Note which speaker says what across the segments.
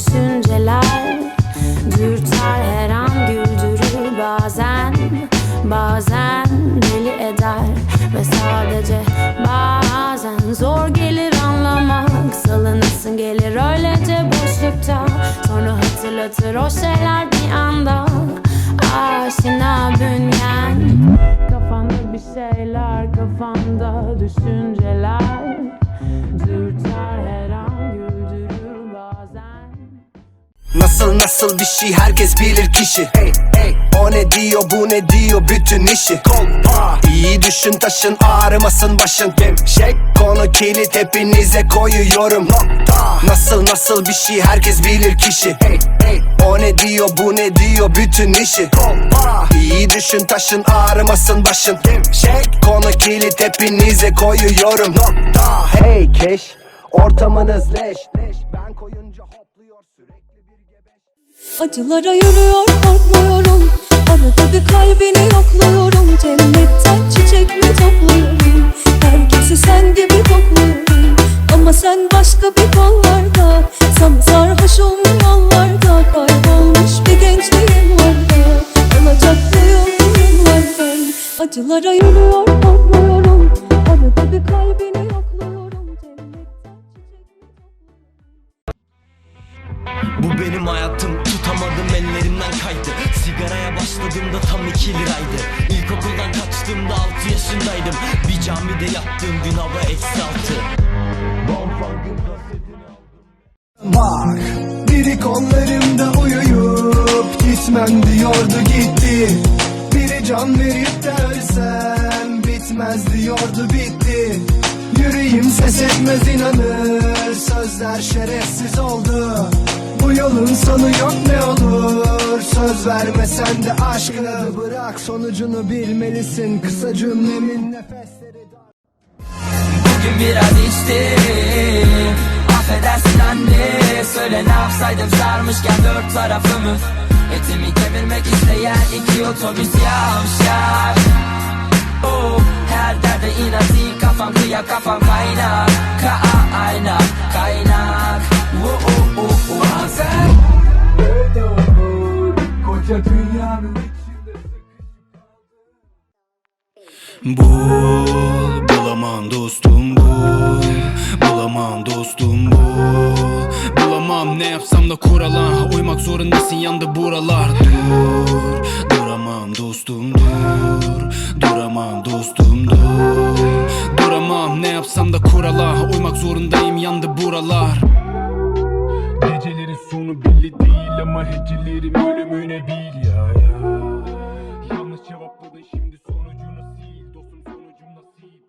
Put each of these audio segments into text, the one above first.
Speaker 1: düşünceler. Dürter her an güldürür bazen. Bazen deli eder Ve sadece bazen Zor gelir anlamak. Salınasın gelir öylece boşlukta. Sonra hatırlatır o şeyler bir anda. Aşina bünyen. Kafanda bir şeyler kafanda düşünceler
Speaker 2: Nasıl nasıl bir şey herkes bilir kişi. Hey, hey. O ne diyor bu ne diyor bütün işi. Kolpa. İyi düşün taşın ağrımasın başın. Gevşek. Konu kilit hepinize koyuyorum. Nokta. Nasıl nasıl bir şey herkes bilir kişi. Hey, hey. O ne diyor bu ne diyor bütün işi. Kolpa. İyi düşün taşın ağrımasın başın. Gevşek. Konu kilit hepinize koyuyorum. Nokta. Hey keş. Ortamınız leş leş. Ben koyunca
Speaker 3: Acılara yürüyor korkmuyorum. Arada bir kalbini yokluyorum. Cennetten çiçek mi topluyorum? Herkesi sen gibi kokluyorum Ama sen başka bir kollarda. Sana sarhoş olmuş Kaybolmuş bir gençliğim var da Alacaklıyım yıllardan Acılara yürüyor
Speaker 4: Kaçtığımda altı yaşındaydım. Bir camide yattığım gün hava eksi altı.
Speaker 5: Bak biri kollarımda uyuyup gitmem diyordu gitti. Biri can verip de ölsem bitmez diyordu bitti. Yüreğim ses etmez inanır sözler şerefsiz oldu yolun sonu yok ne olur. Söz vermesen de aşkını Bırak sonucunu bilmelisin. Kısa cümlemin nefesleri
Speaker 6: Bugün biraz içtim Affedersin anne. Söyle ne yapsaydım sarmışken dört tarafımı. Etimi kemirmek isteyen iki otobüs yavşak. Oh, Her derde inatı kafam kıya kafam kaynak. Kaynak kaynak. Oh, oh, oh, oh.
Speaker 5: Dünyanın
Speaker 7: Bul, bulamam dostum bul Bulamam dostum bul Bulamam ne yapsam da kurala Uymak zorundasın yandı buralar. Dur, duramam dostum dur. Duramam dostum dur. Duramam ne yapsam da kurala Uymak zorundayım yandı buralar Gecelerin sonu belli değil ama hecelerim ölümüne bil ya ya. Yanlış cevapladın şimdi sonucunu sil. Dostum sonucum nasip.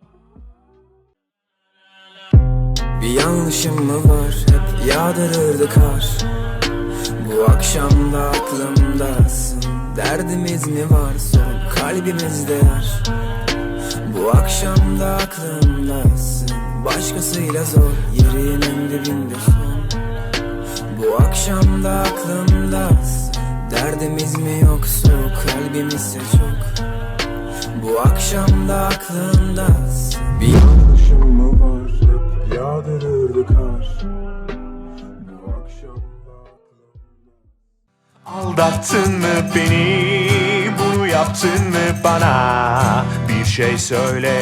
Speaker 8: Bir yanlışım mı var? Hep yağdırırdı kar. Bu akşam da aklımdasın Derdimiz mi var? Sorun kalbimizde yar Bu akşam da aklımdasın Başkasıyla zor. Yerinin dibinde Bu akşam da aklımdasın Derdimiz mi yoksa kalbimizse çok? Bu akşam da aklımdasın Bir yanlışım mı var? Hep yağdırırdı kar. Bu akşam da
Speaker 9: Aldattın mı beni? Bunu yaptın mı bana? Bir şey söyle.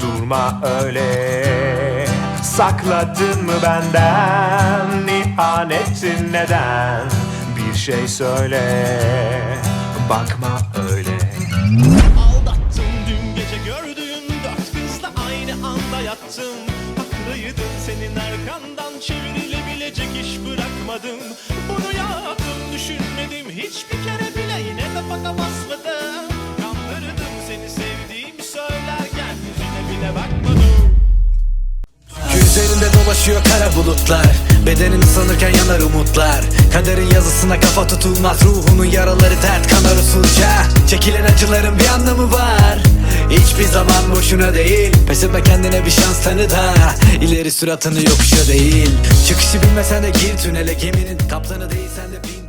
Speaker 9: Durma öyle. Sakladın mı benden ihanetin neden? Bir şey söyle bakma öyle
Speaker 10: Oluşuyor kara bulutlar. Bedenin ıslanırken yanar umutlar. Kaderin yazısına kafa tutulmaz Ruhunun yaraları dert kanar usulca. Çekilen acıların bir anlamı var. Hiçbir zaman boşuna değil. Pes etme kendine bir şans tanı da İleri suratını yokuşa değil. Çıkışı bilmesen de gir tünele Geminin kaptanı değilsen de bin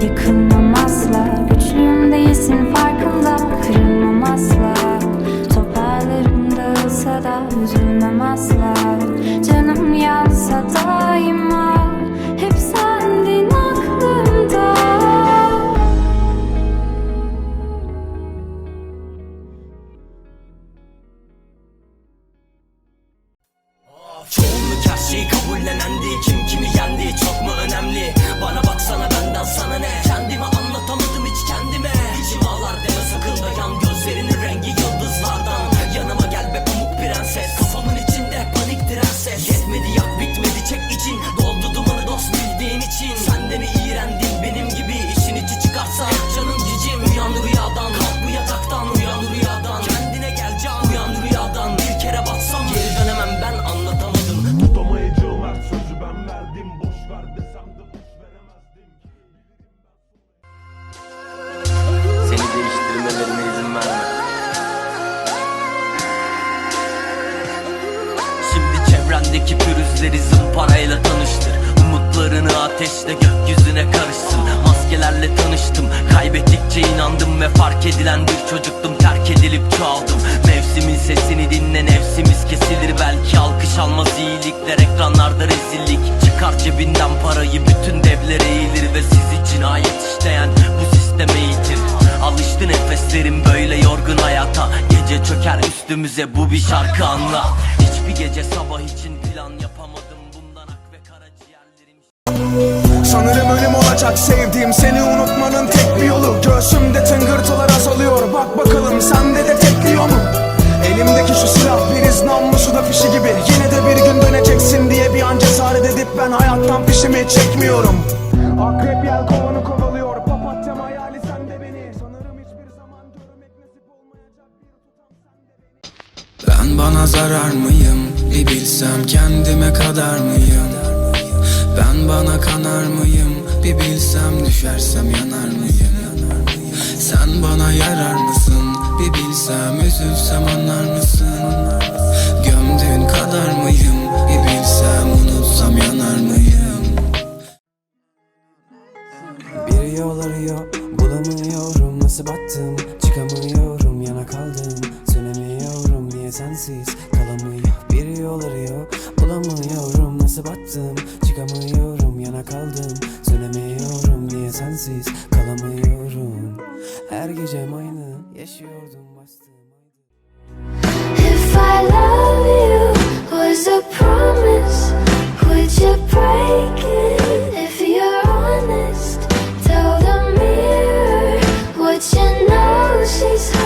Speaker 11: Yıkılmam
Speaker 4: Belki alkış almaz iyilikler ekranlarda rezillik. Çıkar cebinden parayı bütün devler eğilir Ve siz için ayet işleyen bu sisteme eğitir. Alıştı nefeslerim böyle yorgun hayata. Gece çöker üstümüze bu bir şarkı anla. Hiçbir gece sabah için plan yapamadım. Bundan ak ve karaciğerlerim
Speaker 12: Sanırım ölüm olacak sevdiğim. Seni unutmanın tek bir yolu. Göğsümde tıngırtılar azalıyor. Bak bakalım sende de tekliyor mu?
Speaker 8: Bana zarar mıyım? Bir bilsem kendime kadar mıyım? Ben bana kanar mıyım? Bir bilsem düşersem yanar mıyım? Sen bana yarar mısın? Bir bilsem üzülsem anlar mısın Her gecem aynı yaşıyordum bastım
Speaker 11: If I love you was a promise, would you break it if you're honest? Tell the mirror what you know she's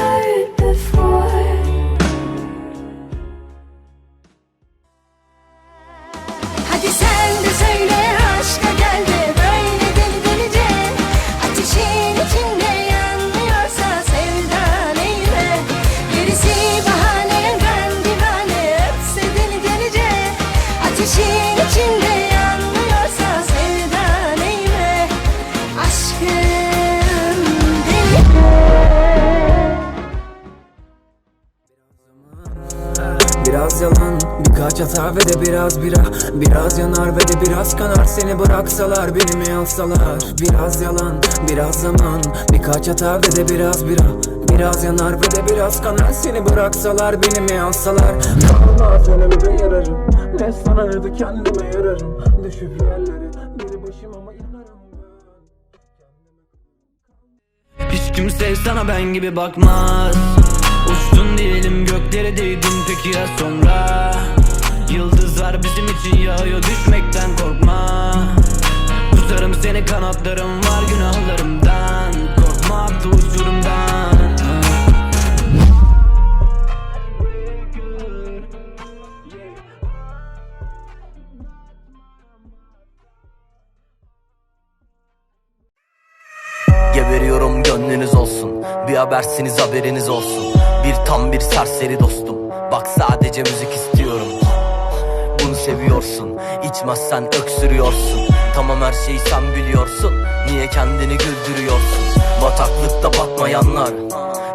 Speaker 8: birkaç hata ve de biraz bira Biraz yanar ve de biraz kanar. Seni bıraksalar, beni mi alsalar? Biraz yalan, biraz zaman. Birkaç hata ve de biraz bira Biraz yanar ve de biraz kanar. Seni bıraksalar, beni mi alsalar? Kalmaz önümde yararım? Ne sanardı kendime yararım. Düşüp yerlere bir başıma mı yanarım
Speaker 4: Hiç kimse sana ben gibi bakmaz.
Speaker 13: Uçtun diyelim göklere değdin. Peki ya sonra Yıldızlar bizim için yağıyor düşmekten korkma. Tutarım seni kanatlarım var günahlarımdan. Korkma attı uçurumdan
Speaker 4: Geberiyorum gönlünüz olsun. Bir habersiniz haberiniz olsun. Bir tam bir serseri dostum. Bak sadece müzik Bunu seviyorsun. İçmezsen öksürüyorsun. Tamam her şeyi sen biliyorsun. Niye kendini güldürüyorsun? Bataklıkta batmayanlar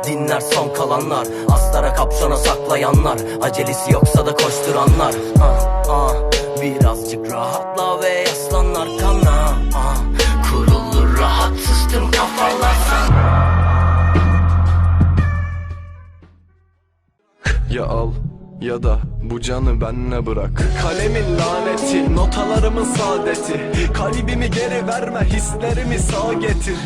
Speaker 4: Dinler son kalanlar Aslara kapşona saklayanlar Acelesi yoksa da koşturanlar. Ah, ah. Birazcık rahatla ve yaslan arkana. Ah. Kurulur rahatsız tüm kafalar sen
Speaker 14: Ya al ya da bu canı benle bırak. Kalemin laneti, notalarımın saadeti. Kalbimi geri verme, hislerimi sağ getir.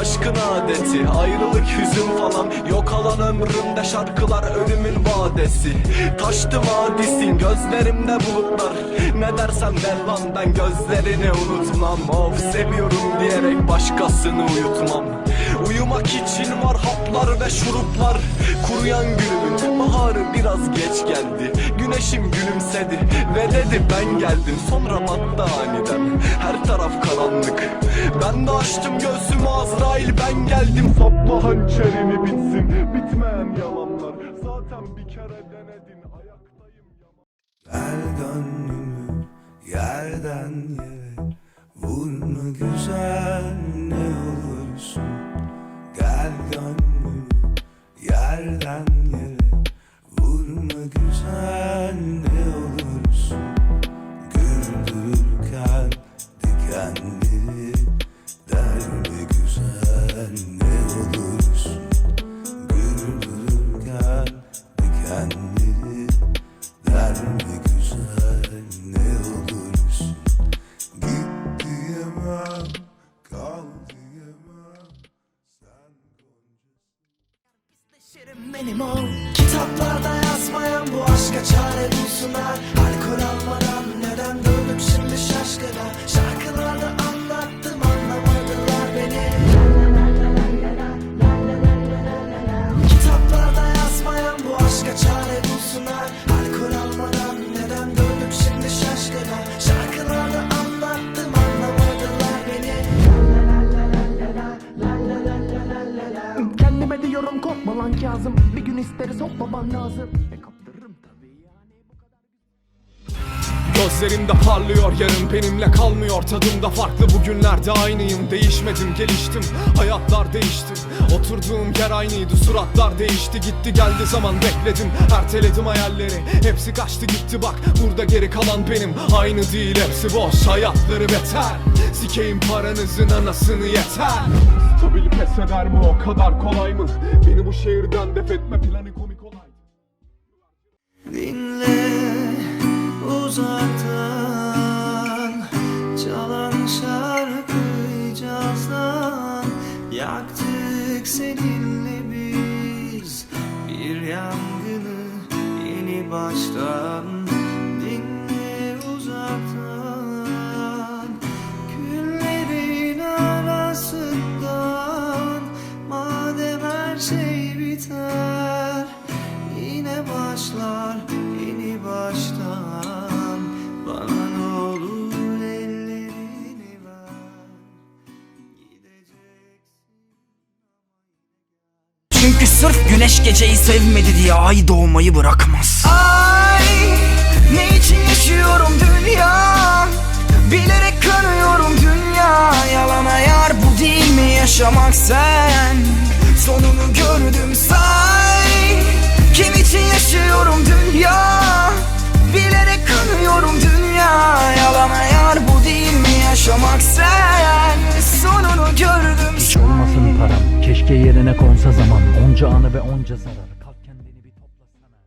Speaker 14: Aşkın adeti, ayrılık hüzün falan. Yok alan ömrümde şarkılar ölümün vadesi. Taştı vadisin, gözlerimde bulutlar. Ne dersen de lan ben gözlerini unutmam. Of seviyorum diyerek başkasını uyutmam. Uyumak için var haplar ve şuruplar. Kuruyan baharı biraz geç geldi. Güneşim gülümsedi. Ve dedi ben geldim. Sonra battı aniden. Her taraf karanlık. Ben de açtım göğsümü Azrail. Ben geldim. Sapla hançerini bitsin. Bitmeyen yalanlar. Zaten bir kere denedin. Ayaktayım
Speaker 15: Ver gönlümü yerden yere Vurma güzel. Ne olursun. Gel gönlümü yerden
Speaker 10: benim ol. Kitaplarda yazmayan bu aşka çare bulsunlar. Alkol almadan neden döndüm şimdi şaşkına? Şarkılarda anlattım
Speaker 12: Kazım Bir gün isteriz hop baban lazım. E kaptırırım Gözlerimde parlıyor yarın benimle kalmıyor. Tadımda farklı bugünlerde aynıyım. Değişmedim geliştim hayatlar değişti. Oturduğum yer aynıydı suratlar değişti. Gitti geldi zaman bekledim. Erteledim hayalleri Hepsi kaçtı gitti. Bak burada geri kalan benim. Aynı değil hepsi boş. Hayatları beter Sikeyim paranızın anasını yeter Stabil pes eder mi o kadar kolay mı? Beni bu şehirden def etme planı komik olay
Speaker 10: Dinle uzaktan
Speaker 13: güneş geceyi sevmedi diye ay doğmayı bırakmaz.
Speaker 10: Ay ne için yaşıyorum dünya? Bilerek kanıyorum dünya. Yalana yar bu değil mi yaşamak sen? Sonunu gördüm say. Kim için yaşıyorum dünya? Bilerek kanıyorum dünya. Yalana yar bu değil mi yaşamak sen? Sonunu gördüm
Speaker 16: param Keşke yerine konsa zaman Onca anı ve onca zarar